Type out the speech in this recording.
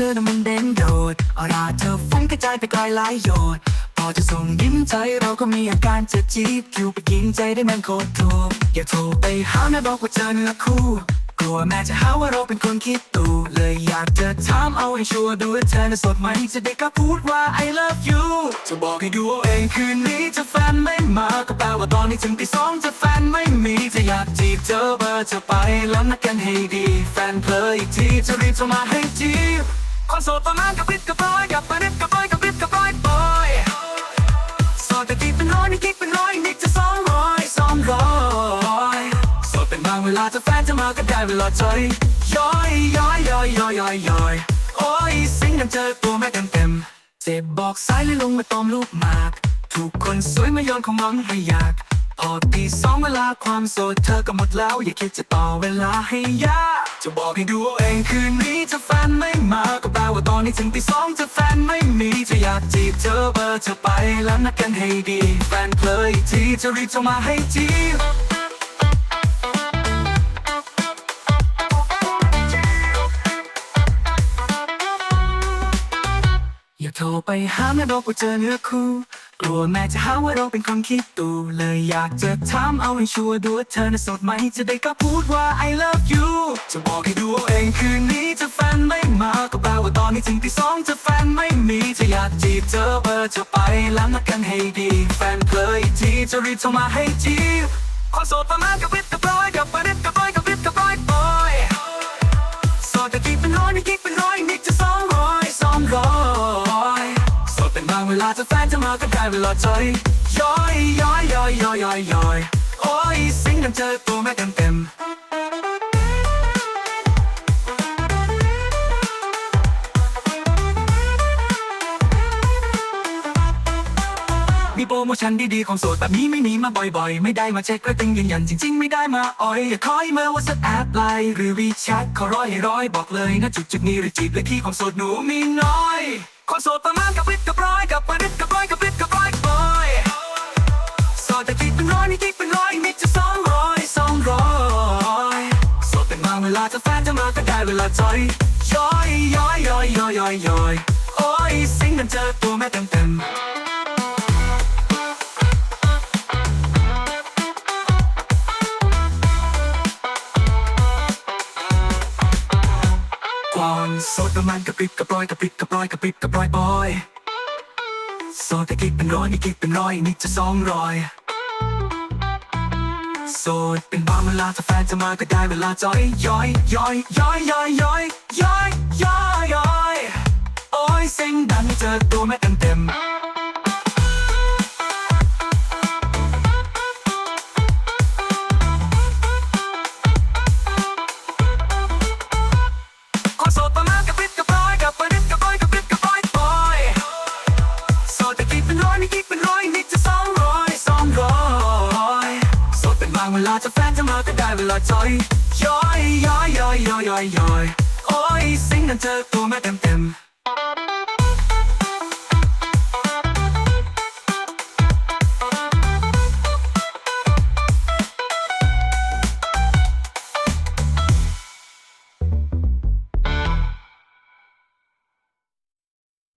เธอน่ะมันเด่นโดดออราเธอฟุ้งกระจายไปไกลหลายโยดพอจะส่งยิ้มใจเราก็มีอาการจะจีบคิวไปกินใจได้แมันโคตรถูกอย่าโทรไปหาแม่บอกว่าเจอเนื้อคู่กลัวแม่จะหาว่าเราเป็นคนคิดตูเลยอยากจะถามเอาให้ชัวร์ดูว่าเธอน่ะสดไหมจะได้กล้าพูดว่า I love you จะบอกให้ดูเอาเองคืนนี้จะแฟนไม่มาก็แปลว่าตอนนี้ถึงตีสองจะแฟนไม่มีจะอยากจีบเจอเบอร์เธอไปแล้วนัดกันให้ดี แฟนเพลออีกทีจะรีบโทรมาให้จีบ คนโสดประมาณกับปิดกับปอยกับปนิดกับปอยกับปิดกับปอยปอยโสดแต่กิ๊กเป็นร้อยนี่กิ๊กเป็นร้อยนี่จะสองร้อยสองร้อยโสดเป็นบางเวลาถ้าแฟนจะมาก็ได้เวลาใจย้อยย้อยย้อยย้อยย้อยย้อยโอ้ยสิงกันเจอตัวแม่เต็มเต็มเจ็บบอกซ้ายเลยลงมาตอมลูกหมาก ถูกคนสวยมาโยนของน้องให้อยากพอตีสองเวลาความโสดเธอก็หมดแล้ว อย่าคิดจะต่อเวลาให้ยาก จะบอกให้ดูเอาเองคืนนี้ถ้าแฟนไม่มาก็แปลว่าตอนนี้ถึงตีสองจะแฟนไม่มีจะอยากจีบเธอเบอร์เธอไปแล้วนัดกันให้ดี แฟนเพลยอีกทีจะรีบโทรมาให้จีบอย่าโทรไปหาแม่บอกว่าเจอเนื้อคู่ กลัวแม่จะหาว่าเราเป็นคนคิดตูเลยอยากจะถามเอาให้ชัวร์ดูว่าเธอน่ะโสดไหมจะได้กล้าพูดว่า I love you จะบอกให้ดูเอาเองคืนนี้จะแฟนไม่มาก็แปลว่าตอนนี้ถึงที่สองจะแฟนไม่มีจะอยากจีบเธอเบอร์เธอไปแล้วนัดกันให้ดี แฟนเพลยอีกทีจะรีบโทรมาให้จีบคนโสดประมาณกับวิทกับร้อยกับประเด็นกับร้อยกับ บางเวลาถ้าแฟนจะมาก็ได้เวลาใจย้อยย้อยย้อยย้อยย้อยย้อยโอ้ยสิงกันเจอตัวแม่เต็มเต็มมีโปรโมชั่นดีๆของโสดแบบนี้ไม่มีมาบ่อยๆ ไม่ได้มาเช็คก็ตึงยืนยันจริงๆ ไม่ได้มาอ่อยอย่าคอยเมาว่าสักแอปไลน์หรือวีแชทขอร้อยให้ร้อยบอกเลยนะจุดจุดนี้หรือจีบเลยที่ของโสดหนูมีน้อย คนโสดประมาณกับปิดกับร้อยกับประดิษฐ์กับร้อยกับปิดกับร้อยบอยโสดแต่กิ๊กเป็นร้อยนี่กิ๊กเป็นร้อยนี่จะสองร้อยสองร้อยโสดเป็นบางเวลาจะแฟนจะมาก็ได้เวลาจย้อยย้อยย้อยย้อยย้อยย้อยโอ้ยสิงกันเจอตัว โสดประมาณกระปริบกระปรอยกระปริบกระปรอยกระปริบกระปรอยบอยโสดแต่กิ๊กเป็นร้อยนี่กิ๊กเป็นร้อยนี่จะสองร้อยโสดเป็นบางเวลาถ้าแฟนจะมาก็ได้เวลาจอยย้อยย้อยย้อยย้อยย้อยย้อยย้อยย้อยโอ้ยเสียงดังเจอตัวแม่เต็มเต็ม จะแฟนจะมาก็ได้เวลาจอยย้อยย้อยย้อยย้อยย้อยย้อยโอ้ยสิงกันเจอตัวแม่เต็มเต็ม